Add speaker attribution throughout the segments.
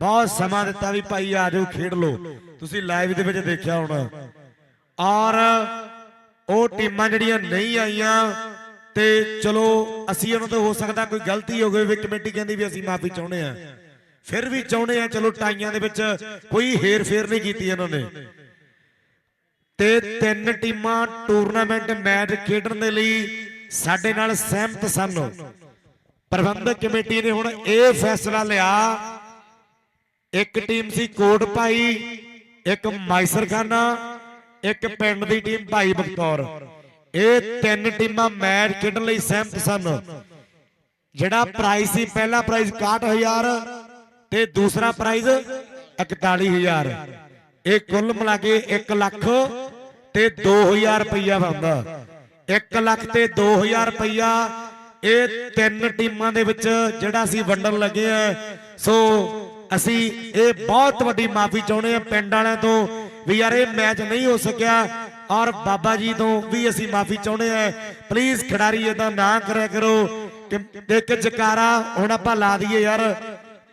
Speaker 1: ਬਹੁਤ ਸਮਾਂ ਦਿੱਤਾ ਵੀ ਭਾਈ ਆ ਜਾਓ, ਖੇਡ ਲਓ। ਤੁਸੀਂ ਲਾਈਵ ਦੇ ਵਿੱਚ ਦੇਖਿਆ ਹੋਣਾ। ਔਰ ਉਹ ਟੀਮਾਂ ਜਿਹੜੀਆਂ ਨਹੀਂ ਆਈਆਂ ਤੇ ਚਲੋ, ਅਸੀਂ ਉਹਨਾਂ ਤੋਂ ਹੋ ਸਕਦਾ ਕੋਈ ਗਲਤੀ ਹੋ ਗਈ ਵੀ ਕਮੇਟੀ ਕਹਿੰਦੀ ਵੀ ਅਸੀਂ ਮਾਫੀ ਚਾਹੁੰਦੇ ਆ ਫਿਰ ਵੀ ਚਾਹੁੰਦੇ ਆ ਚਲੋ ਟਾਈਆਂ ਦੇ ਵਿੱਚ ਕੋਈ ਹੇਰ ਫੇਰ ਨਹੀਂ ਕੀਤੀ ਇਹਨਾਂ ਨੇ। ਤੇ ਤਿੰਨ ਟੀਮਾਂ ਟੂਰਨਾਮੈਂਟ, ਮੈਚ ਖੇਡਣ ਦੇ ਲਈ ਸਾਡੇ ਨਾਲ ਸਹਿਮਤ ਸਨ। ਪ੍ਰਬੰਧਕ ਕਮੇਟੀ ਨੇ ਹੁਣ ਇਹ ਫੈਸਲਾ ਲਿਆ ਇੱਕ ਟੀਮ ਸੀ ਕੋਟ ਭਾਈ, ਇੱਕ ਮਾਈਸਰਖਾਨਾ ਇੱਕ ਪਿੰਡ ਦੀ ਟੀਮ ਭਾਈ ਬਖਤੌਰ ਇਹ ਤਿੰਨ ਟੀਮਾਂ ਮੈਚ ਖੇਡਣ ਲਈ ਸਹਿਮਤ ਸਨ। ਜਿਹੜਾ ਪ੍ਰਾਈਜ਼ ਸੀ, ਪਹਿਲਾ ਪ੍ਰਾਈਜ਼ 61000 ਤੇ ਦੂਸਰਾ ਪ੍ਰਾਈਜ਼ 41000 ਇਹ ਕੁੱਲ ਮਿਲਾ ਕੇ 1 ਲੱਖ ਤੇ 2000 ਰੁਪਈਆ ਬਣਦਾ। 1 ਲੱਖ ਤੇ 2000 ਰੁਪਈਆ, ਇਹ ਤਿੰਨ ਟੀਮਾਂ ਦੇ ਵਿੱਚ ਜਿਹੜਾ ਸੀ ਵੰਡਣ ਲੱਗੇ ਆ। ਸੋ ਅਸੀਂ ਇਹ ਬਹੁਤ ਵੱਡੀ ਮਾਫੀ ਚਾਹੁੰਦੇ ਆ ਪਿੰਡ ਵਾਲਿਆਂ ਤੋਂ ਵੀ ਯਾਰ ਇਹ ਮੈਚ ਨਹੀਂ ਹੋ ਸਕਿਆ ਔਰ ਬਾਬਾ ਜੀ ਤੋਂ ਵੀ ਅਸੀਂ ਮਾਫੀ ਚਾਹੁੰਦੇ ਆ ਪਲੀਜ਼ ਖਿਡਾਰੀ ਇਦਾਂ ਨਾ ਕਰਿਆ ਕਰੋ ਕਿ ਇੱਕ ਜਕਾਰਾ ਹੁਣ ਆਪਾਂ ਲਾ ਦਈਏ ਯਾਰ।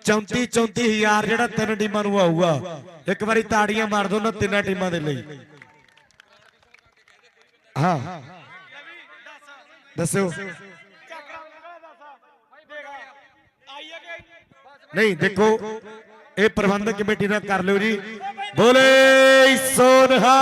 Speaker 1: 34 34000 ਜਿਹੜਾ ਤਿੰਨ ਟੀਮਾਂ ਨੂੰ ਆਊਗਾ। ਇੱਕ ਵਾਰੀ ਤਾੜੀਆਂ ਮਾਰ ਦੋ ਨਾ ਤਿੰਨਾਂ ਟੀਮਾਂ ਦੇ ਲਈ। ਹਾਂ। ਦੱਸਿਓ। ਨਹੀਂ ਦੇਖੋ ਇਹ ਪ੍ਰਬੰਧਕ ਕਮੇਟੀ ਨਾਲ ਕਰ ਲਿਓ ਜੀ। ਬੋਲੇ ਸੋਨਹਾ।